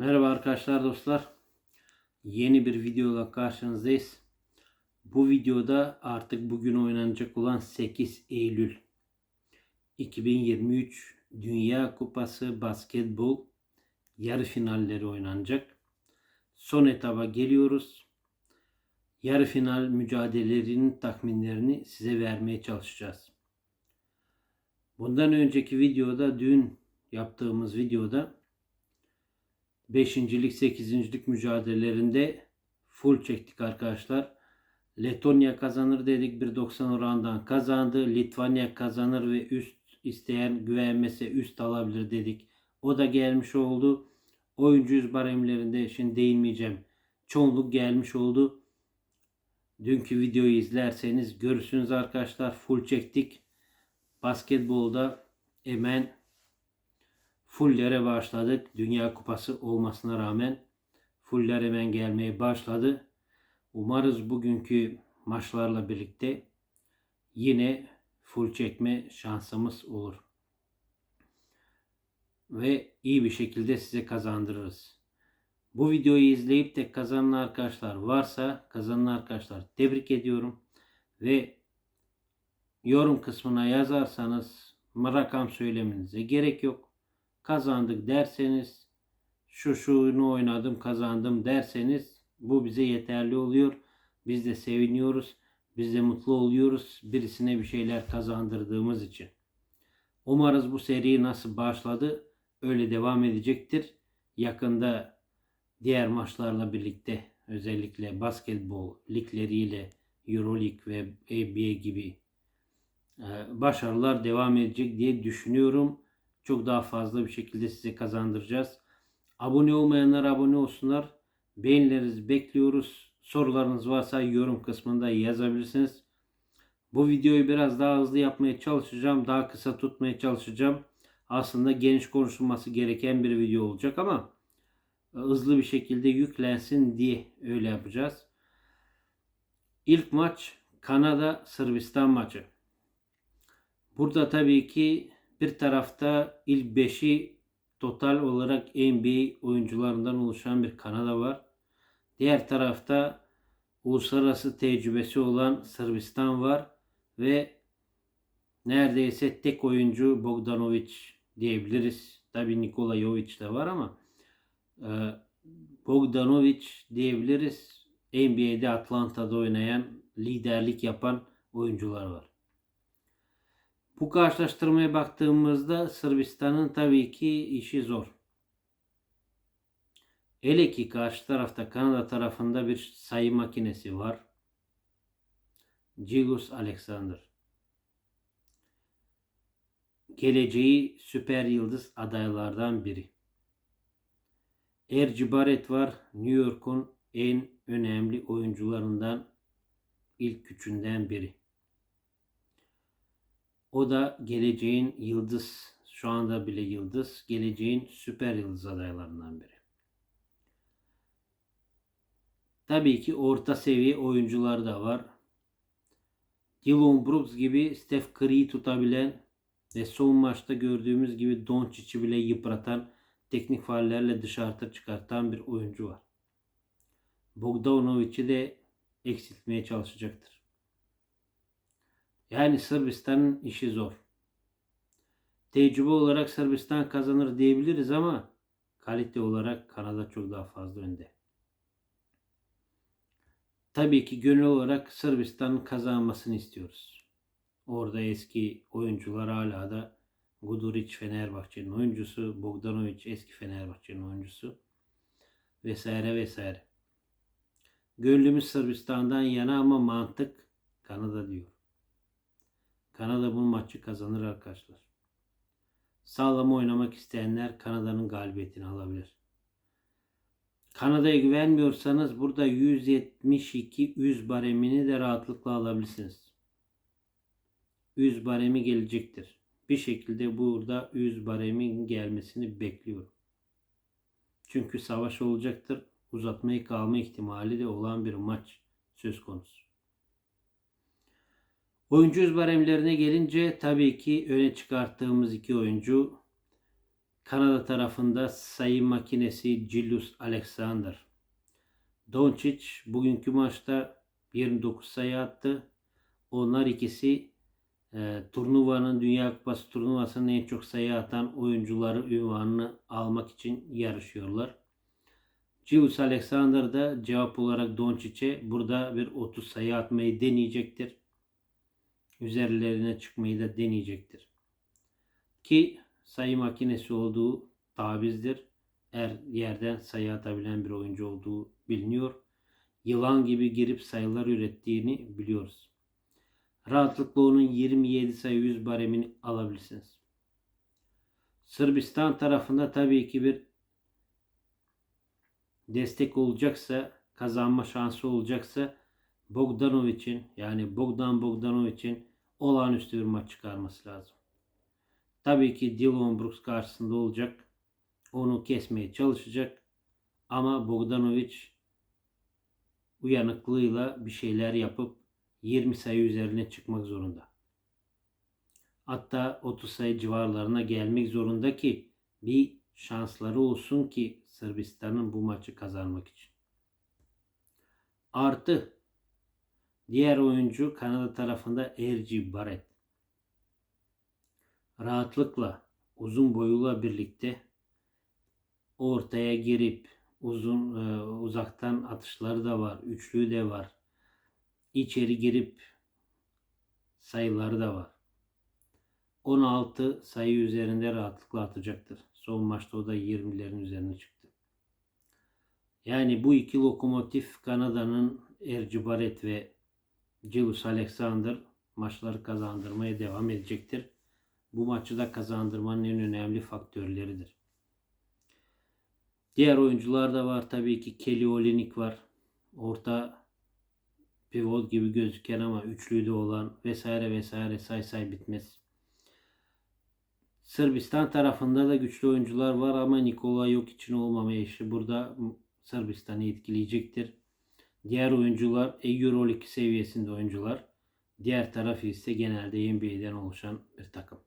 Merhaba arkadaşlar dostlar. Yeni bir videoyla karşınızdayız. Bu videoda artık bugün oynanacak olan 8 Eylül 2023 Dünya Kupası basketbol yarı finalleri oynanacak. Son etaba geliyoruz. Yarı final mücadelelerinin tahminlerini size vermeye çalışacağız. Bundan önceki videoda dün yaptığımız videoda 5.lik 8.lik mücadelelerinde full çektik arkadaşlar. Letonya kazanır dedik 1.90 orandan kazandı. Litvanya kazanır ve üst isteyen güvenmese üst alabilir dedik. O da gelmiş oldu. Oyuncu yüz baremlerinde şimdi değinmeyeceğim. Çoğunluk gelmiş oldu. Dünkü videoyu izlerseniz görürsünüz arkadaşlar. Full çektik. Basketbolda hemen fulllere başladık. Dünya Kupası olmasına rağmen fuller hemen gelmeye başladı. Umarız bugünkü maçlarla birlikte yine full çekme şansımız olur. Ve iyi bir şekilde size kazandırırız. Bu videoyu izleyip de kazanan arkadaşlar varsa kazanan arkadaşlar tebrik ediyorum. Ve yorum kısmına yazarsanız rakam söylemenize gerek yok kazandık derseniz şu şunu oynadım kazandım derseniz bu bize yeterli oluyor. Biz de seviniyoruz. Biz de mutlu oluyoruz birisine bir şeyler kazandırdığımız için. Umarız bu seri nasıl başladı öyle devam edecektir. Yakında diğer maçlarla birlikte özellikle basketbol ligleriyle Euroleague ve NBA gibi e, başarılar devam edecek diye düşünüyorum çok daha fazla bir şekilde size kazandıracağız. Abone olmayanlar abone olsunlar. Beğenilerinizi bekliyoruz. Sorularınız varsa yorum kısmında yazabilirsiniz. Bu videoyu biraz daha hızlı yapmaya çalışacağım. Daha kısa tutmaya çalışacağım. Aslında geniş konuşulması gereken bir video olacak ama hızlı bir şekilde yüklensin diye öyle yapacağız. İlk maç Kanada Sırbistan maçı. Burada tabii ki bir tarafta ilk 5'i total olarak NBA oyuncularından oluşan bir Kanada var. Diğer tarafta uluslararası tecrübesi olan Sırbistan var ve neredeyse tek oyuncu Bogdanovic diyebiliriz. Tabi Nikola Jovic de var ama e, Bogdanovic diyebiliriz. NBA'de Atlanta'da oynayan, liderlik yapan oyuncular var. Bu karşılaştırmaya baktığımızda Sırbistan'ın tabii ki işi zor. Hele ki karşı tarafta Kanada tarafında bir sayı makinesi var. Gilus Alexander. Geleceği süper yıldız adaylardan biri. Erci Barrett var. New York'un en önemli oyuncularından ilk üçünden biri. O da geleceğin yıldız, şu anda bile yıldız, geleceğin süper yıldız adaylarından biri. Tabii ki orta seviye oyuncular da var. Dylan Brooks gibi Steph Curry'i tutabilen ve son maçta gördüğümüz gibi Doncic'i bile yıpratan, teknik faallerle dışarıda çıkartan bir oyuncu var. Bogdanovic'i de eksiltmeye çalışacaktır. Yani Sırbistan'ın işi zor. Tecrübe olarak Sırbistan kazanır diyebiliriz ama kalite olarak Kanada çok daha fazla önde. Tabii ki gönül olarak Sırbistan'ın kazanmasını istiyoruz. Orada eski oyuncular hala da Guduric Fenerbahçe'nin oyuncusu, Bogdanovic eski Fenerbahçe'nin oyuncusu vesaire vesaire. Gönlümüz Sırbistan'dan yana ama mantık Kanada diyor. Kanada bu maçı kazanır arkadaşlar. Sağlam oynamak isteyenler Kanada'nın galibiyetini alabilir. Kanada'ya güvenmiyorsanız burada 172 100 baremini de rahatlıkla alabilirsiniz. 100 baremi gelecektir. Bir şekilde burada 100 baremin gelmesini bekliyorum. Çünkü savaş olacaktır. Uzatmayı kalma ihtimali de olan bir maç söz konusu. Oyuncu yüz baremlerine gelince tabii ki öne çıkarttığımız iki oyuncu Kanada tarafında sayı makinesi Julius Alexander. Doncic bugünkü maçta 29 sayı attı. Onlar ikisi e, turnuvanın Dünya Kupası turnuvasının en çok sayı atan oyuncuları ünvanını almak için yarışıyorlar. Julius Alexander da cevap olarak Doncic'e burada bir 30 sayı atmayı deneyecektir. Üzerlerine çıkmayı da deneyecektir. Ki sayı makinesi olduğu tabizdir. Er yerden sayı atabilen bir oyuncu olduğu biliniyor. Yılan gibi girip sayılar ürettiğini biliyoruz. Rahatlıkla onun 27 sayı 100 baremini alabilirsiniz. Sırbistan tarafında tabii ki bir destek olacaksa, kazanma şansı olacaksa Bogdanovic'in yani Bogdan Bogdanovic'in olağanüstü bir maç çıkarması lazım. Tabii ki Dylan Brooks karşısında olacak. Onu kesmeye çalışacak. Ama Bogdanovic uyanıklığıyla bir şeyler yapıp 20 sayı üzerine çıkmak zorunda. Hatta 30 sayı civarlarına gelmek zorunda ki bir şansları olsun ki Sırbistan'ın bu maçı kazanmak için. Artı diğer oyuncu Kanada tarafında Erci Barrett. Rahatlıkla uzun boyuyla birlikte ortaya girip uzun e, uzaktan atışları da var, üçlüğü de var. İçeri girip sayıları da var. 16 sayı üzerinde rahatlıkla atacaktır. Son maçta o da 20'lerin üzerine çıktı. Yani bu iki lokomotif Kanada'nın Erci ve Julius Alexander maçları kazandırmaya devam edecektir. Bu maçı da kazandırmanın en önemli faktörleridir. Diğer oyuncular da var tabii ki Kelly Olynyk var. Orta pivot gibi gözüken ama üçlü de olan vesaire vesaire say say bitmez. Sırbistan tarafında da güçlü oyuncular var ama Nikola yok için olmamayışı burada Sırbistan'ı etkileyecektir. Diğer oyuncular Euroleague seviyesinde oyuncular. Diğer taraf ise genelde NBA'den oluşan bir takım.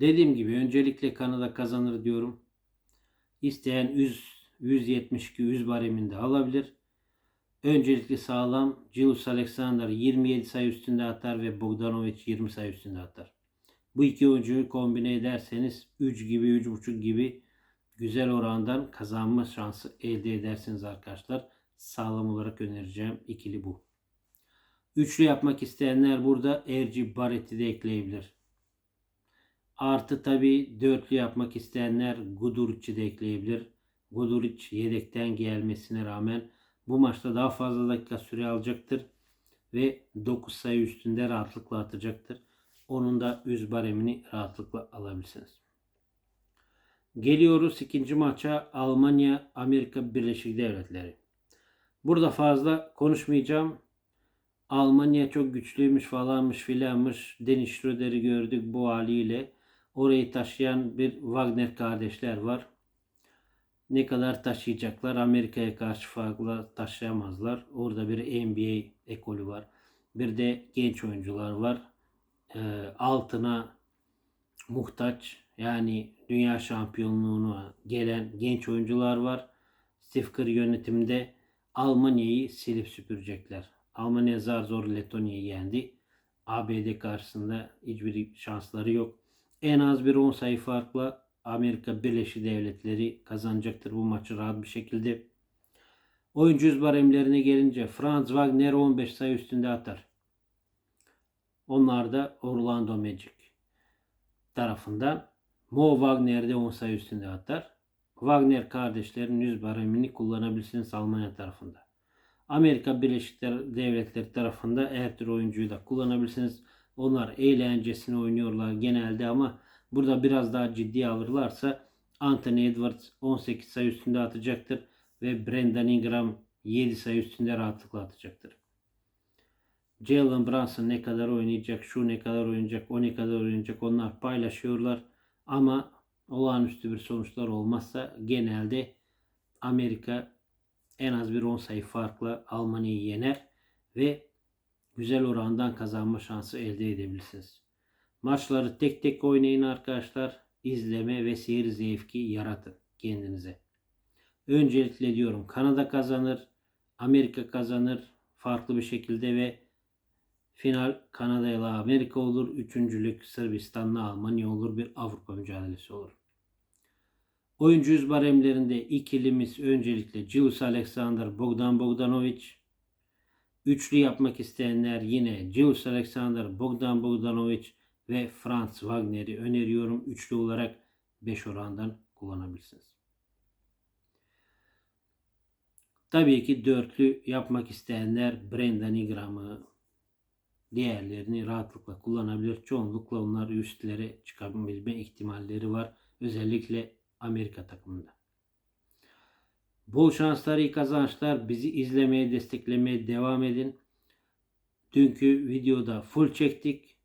Dediğim gibi öncelikle Kanada kazanır diyorum. İsteyen 100, 172 100 bareminde alabilir. Öncelikli sağlam Julius Alexander 27 sayı üstünde atar ve Bogdanovic 20 sayı üstünde atar. Bu iki oyuncuyu kombine ederseniz 3 gibi 3.5 gibi güzel orandan kazanma şansı elde edersiniz arkadaşlar. Sağlam olarak önereceğim ikili bu. Üçlü yapmak isteyenler burada Erci Barrett'i de ekleyebilir. Artı tabi dörtlü yapmak isteyenler Guduric'i de ekleyebilir. Guduric yedekten gelmesine rağmen bu maçta daha fazla dakika süre alacaktır. Ve 9 sayı üstünde rahatlıkla atacaktır. Onun da 100 baremini rahatlıkla alabilirsiniz. Geliyoruz ikinci maça Almanya Amerika Birleşik Devletleri. Burada fazla konuşmayacağım. Almanya çok güçlüymüş falanmış filanmış. Deniz Schröder'i gördük bu haliyle. Orayı taşıyan bir Wagner kardeşler var. Ne kadar taşıyacaklar Amerika'ya karşı farklı taşıyamazlar. Orada bir NBA ekolü var. Bir de genç oyuncular var. E, altına muhtaç yani dünya şampiyonluğuna gelen genç oyuncular var. Steve Kerr yönetiminde Almanya'yı silip süpürecekler. Almanya zar zor Letonya'yı yendi. ABD karşısında hiçbir şansları yok. En az bir 10 sayı farkla Amerika Birleşik Devletleri kazanacaktır bu maçı rahat bir şekilde. Oyuncu yüz baremlerine gelince Franz Wagner 15 sayı üstünde atar. Onlar da Orlando Magic tarafından Mo Wagner de 10 sayı üstünde atar. Wagner kardeşlerin yüz baremini kullanabilirsiniz Almanya tarafında. Amerika Birleşik Devletleri tarafında her tür oyuncuyu da kullanabilirsiniz. Onlar eğlencesini oynuyorlar genelde ama burada biraz daha ciddi alırlarsa Anthony Edwards 18 sayı üstünde atacaktır ve Brandon Ingram 7 sayı üstünde rahatlıkla atacaktır. Jalen Brunson ne kadar oynayacak, şu ne kadar oynayacak, o ne kadar oynayacak onlar paylaşıyorlar. Ama olağanüstü bir sonuçlar olmazsa genelde Amerika en az bir 10 sayı farkla Almanya'yı yener ve güzel orandan kazanma şansı elde edebilirsiniz. Maçları tek tek oynayın arkadaşlar. izleme ve seyir zevki yaratın kendinize. Öncelikle diyorum Kanada kazanır, Amerika kazanır farklı bir şekilde ve final Kanada ile Amerika olur. Üçüncülük Sırbistan'la Almanya olur. Bir Avrupa mücadelesi olur. Oyuncu yüz baremlerinde ikilimiz öncelikle Julius Alexander, Bogdan Bogdanovic. Üçlü yapmak isteyenler yine Julius Alexander, Bogdan Bogdanovic ve Franz Wagner'i öneriyorum. Üçlü olarak 5 orandan kullanabilirsiniz. Tabii ki dörtlü yapmak isteyenler Brendan Ingram'ı, diğerlerini rahatlıkla kullanabilir. Çoğunlukla onlar üstlere çıkabilme ihtimalleri var. Özellikle Amerika takımında. Bol şanslar, iyi kazançlar. Bizi izlemeye, desteklemeye devam edin. Dünkü videoda full çektik.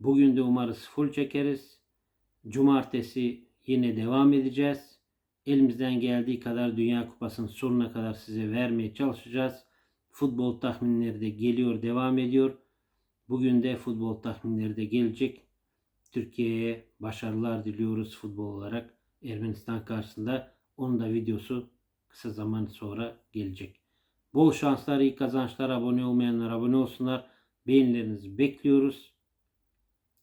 Bugün de umarız full çekeriz. Cumartesi yine devam edeceğiz. Elimizden geldiği kadar Dünya Kupası'nın sonuna kadar size vermeye çalışacağız. Futbol tahminleri de geliyor, devam ediyor. Bugün de futbol tahminleri de gelecek. Türkiye'ye başarılar diliyoruz futbol olarak. Ermenistan karşısında onun da videosu kısa zaman sonra gelecek. Bol şanslar, iyi kazançlar. Abone olmayanlar abone olsunlar. Beğenilerinizi bekliyoruz.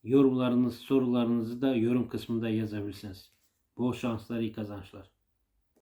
Yorumlarınız, sorularınızı da yorum kısmında yazabilirsiniz. Bol şanslar, iyi kazançlar.